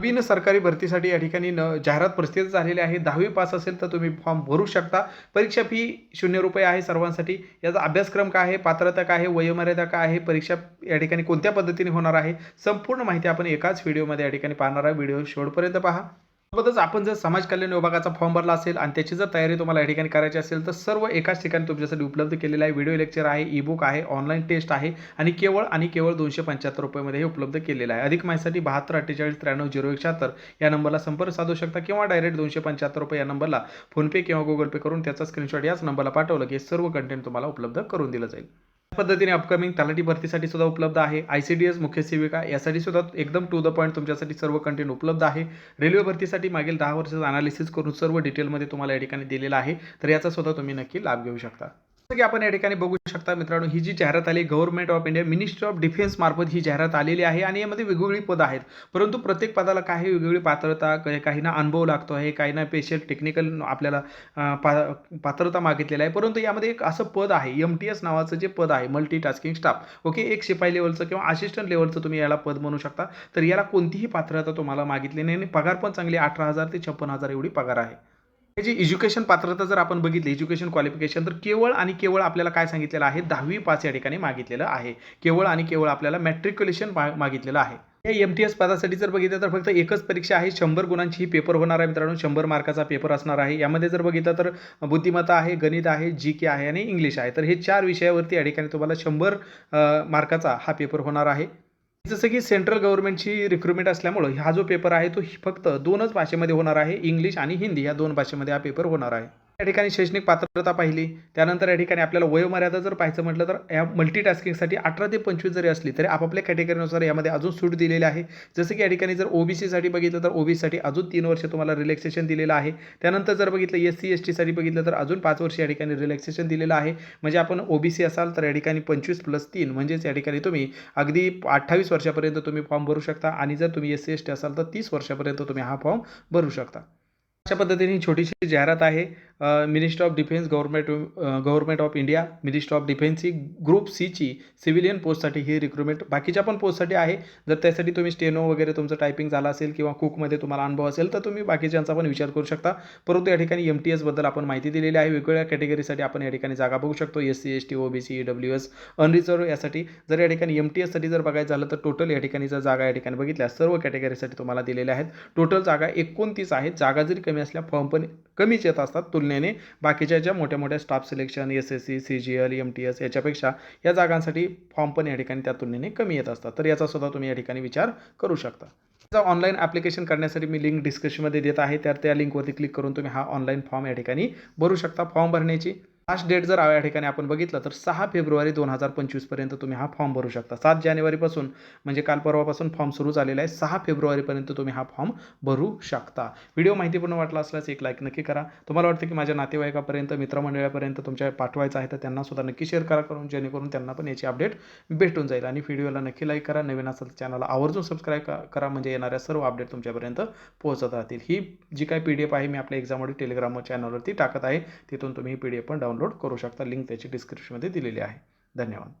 नवीन सरकारी भरतीसाठी या ठिकाणी न जाहिरात प्रसिद्ध झालेली आहे. दहावी पास असेल तर तुम्ही फॉर्म भरू शकता. परीक्षा फी शून्य रुपये आहे सर्वांसाठी. याचा अभ्यासक्रम काय आहे? पात्रता काय आहे? वयोमर्यादा काय आहे? परीक्षा या ठिकाणी कोणत्या पद्धतीने होणार आहे? संपूर्ण माहिती आपण एकाच व्हिडिओमध्ये या ठिकाणी पाहणार आहे व्हिडिओ शेवटपर्यंत पहा. सोबतच आपण जर समाज कल्याण विभागाचा फॉर्म भरला असेल आणि त्याची जर तयारी तुम्हाला या ठिकाणी करायची असेल तर सर्व एकाच ठिकाणी तुमच्यासाठी उपलब्ध केलेलं आहे. व्हिडिओ लेक्चर आहे ई बुक आहे ऑनलाईन टेस्ट आहे आणि केवळ आणि केवळ दोनशे पंच्याहत्तर रुपयामध्ये हे उपलब्ध केलेलं आहे. अधिक माहितीसाठी बहात्तर अठ्ठेचाळीस त्र्याण्णव झिरो एक शहात्तर या नंबरला संपर्क साधू शकता किंवा डायरेक्ट दोनशे पंच्याहत्तर रुपये या नंबरला फोनपे किंवा गुगल पे करून त्याचा स्क्रीनशॉट याच नंबरला पाठवलं की सर्व कंटेंट तुम्हाला उपलब्ध करून दिलं जाईल. पद्धतीने अपकमिंग तलाठी भरतीसाठी सुद्धा उपलब्ध आहे. आय सी डी एस मुख्य सेविका यासाठी सुद्धा एकदम टू द पॉईंट तुमच्यासाठी सर्व कंटेंट उपलब्ध आहे. रेल्वे भरतीसाठी मागील दहा वर्षाचं अनालिसिस करून सर्व डिटेलमध्ये तुम्हाला या ठिकाणी दिलेलं आहे. तर याचा सुद्धा तुम्ही नक्की लाभ घेऊ शकता. जसं की आपण या ठिकाणी बघू शकता. मित्रांनो ही जी जाहिरात आली government of India ministry of defence मार्फत ही जाहिरात आलेली आहे आणि यामध्ये वेगवेगळी पदं आहेत. परंतु प्रत्येक पदाला काही वेगवेगळी पात्रता काहींना अनुभव लागतो आहे काहींना स्पेशल टेक्निकल आपल्याला पा पात्रता मागितलेली आहे. परंतु यामध्ये एक असं पद आहे एम टी एस नावाचं जे पद आहे मल्टी टास्किंग स्टाफ ओके एक शिपाई लेवलचं किंवा असिस्टंट लेवलचं तुम्ही याला पद म्हणू शकता. तर याला कोणतीही पात्रता तुम्हाला मागितली नाही आणि पगार पण चांगली अठरा हजार ते छप्पन हजार एवढी पगार आहे. म्हणजे जी एज्युकेशन पात्रता जर आपण बघितली एज्युकेशन क्वालिफिकेशन तर केवळ आणि केवळ आपल्याला काय सांगितलेलं आहे? दहावी पास या ठिकाणी मागितलेलं आहे. केवळ आणि केवळ आपल्याला मॅट्रिक्युलेशन मागितलेलं आहे. या एम टी एस पदासाठी जर बघितलं तर फक्त एकच परीक्षा आहे. शंभर गुणांची ही पेपर होणार आहे मित्रांनो. शंभर मार्काचा पेपर असणार आहे. यामध्ये जर बघितलं तर बुद्धिमत्ता आहे गणित आहे जी के आहे आणि इंग्लिश आहे. तर हे चार विषयावरती या ठिकाणी तुम्हाला शंभर मार्काचा हा पेपर होणार आहे. जसं की सेंट्रल गव्हर्नमेंटची रिक्रुटमेंट असल्यामुळं हा जो पेपर आहे तो फक्त दोनच भाषेमध्ये होणार आहे इंग्लिश आणि हिंदी या दोन भाषेमध्ये हा पेपर होणार आहे. या ठिकाणी शैक्षणिक पात्रता पाहिली. त्यानंतर या ठिकाणी आपल्याला वयोमर्यादा जर पाहायचं म्हटलं तर या मल्टीटास्किंगसाठी अठरा ते पंचवीस जरी असली तरी आपापल्या कॅटेगरीनुसार यामध्ये अजून सूट दिलेली आहे. जसं की या ठिकाणी जर ओबीसीसाठी बघितलं तर ओबीसीसाठी अजून तीन वर्ष तुम्हाला रिलॅक्सेशन दिलेलं आहे. त्यानंतर जर बघितलं एस सी एस टीसाठी बघितलं तर अजून पाच वर्ष या ठिकाणी रिलॅक्सेशन दिलेलं आहे. म्हणजे आपण ओबीसी असाल तर या ठिकाणी पंचवीस प्लस तीन म्हणजेच या ठिकाणी तुम्ही अगदी अठ्ठावीस वर्षापर्यंत तुम्ही फॉर्म भरू शकता आणि जर तुम्ही एस सी एस टी असाल तर तीस वर्षापर्यंत तुम्ही हा फॉर्म भरू शकता. अशा पद्धतीने छोटीशी जाहिरात आहे. Minister of defence government government of India minister of defence he group सीची सिव्हिलियन पोस्टसाठी ही रिक्रुटमेंट बाकीच्या पण पोस्टसाठी आहे. जर त्यासाठी तुम्ही स्टेनो वगैरे तुमचं टायपिंग झालं असेल किंवा कुकमध्ये तुम्हाला अनुभव असेल तर तुम्ही बाकीच्यांचा पण विचार करू शकता. परंतु या ठिकाणी एम टी एसबद्दल आपण माहिती दिलेली आहे. वेगवेगळ्या कॅटेगरीसाठी आपण या ठिकाणी जागा बघू शकतो. S C S T O B C W S unreserved यासाठी. जर या ठिकाणी एम टी एससाठी जर बघायचं झालं तर टोटल या ठिकाणी जर जागा या ठिकाणी बघितल्या सर्व कॅटेगरीसाठी तुम्हाला दिलेल्या आहेत. टोटल जागा एकोणतीस आहेत. जागा जरी कमी असल्या फॉर्म पण कमीच येत असतात. तुलना तुलनेने बाकीच्या ज्या मोठ्या मोठ्या staff selection S S C C G L M T S याच्यापेक्षा या जागांसाठी फॉर्म पण या ठिकाणी त्या तुलनेने कमी येत असतात. तर याचा सुद्धा तुम्ही या ठिकाणी विचार करू शकता. जर ऑनलाईन ॲप्लिकेशन करण्यासाठी मी लिंक डिस्क्रिप्शनमध्ये देत आहे तर त्या लिंकवरती क्लिक करून तुम्ही हा ऑनलाईन फॉर्म या ठिकाणी भरू शकता. फॉर्म भरण्याची लास्ट डेट जर या ठिकाणी आपण बघितलं तर सहा फेब्रुवारी दोन हजार पंचवीसपर्यंत तुम्ही हा फॉर्म भरू शकता. सात जानेवारीपासून म्हणजे काल परवापासून फॉर्म सुरू झालेला आहे. सहा फेब्रुवारीपर्यंत तुम्ही हा फॉर्म भरू शकता. व्हिडिओ माहितीपूर्ण वाटला असल्यास एक लाईक नक्की करा. तुम्हाला वाटतं की माझ्या नातेवाईकापर्यंत मित्रमंडळापर्यंत तुमच्या पाठवायचं आहे तर त्यांना सुद्धा नक्की शेअर करा करून जेणेकरून त्यांना पण याची अपडेट भेटून जाईल. आणि व्हिडिओला नक्की लाईक करा. नवीन असेल तर चॅनलला आवर्जून सबस्क्राईब करा. म्हणजे येणाऱ्या सर्व अपडेट तुमच्यापर्यंत पोहोचत राहतील. ही जी काही पी डी एफ आहे मी आपल्या एक्झाममध्ये टेलिग्राम चॅनलवरती टाकत आहे तिथून तुम्ही ही पी डी एफ पण डाउनलोड करू शकता. लिंक त्याची डिस्क्रिप्शनमध्ये दिलेली आहे. धन्यवाद.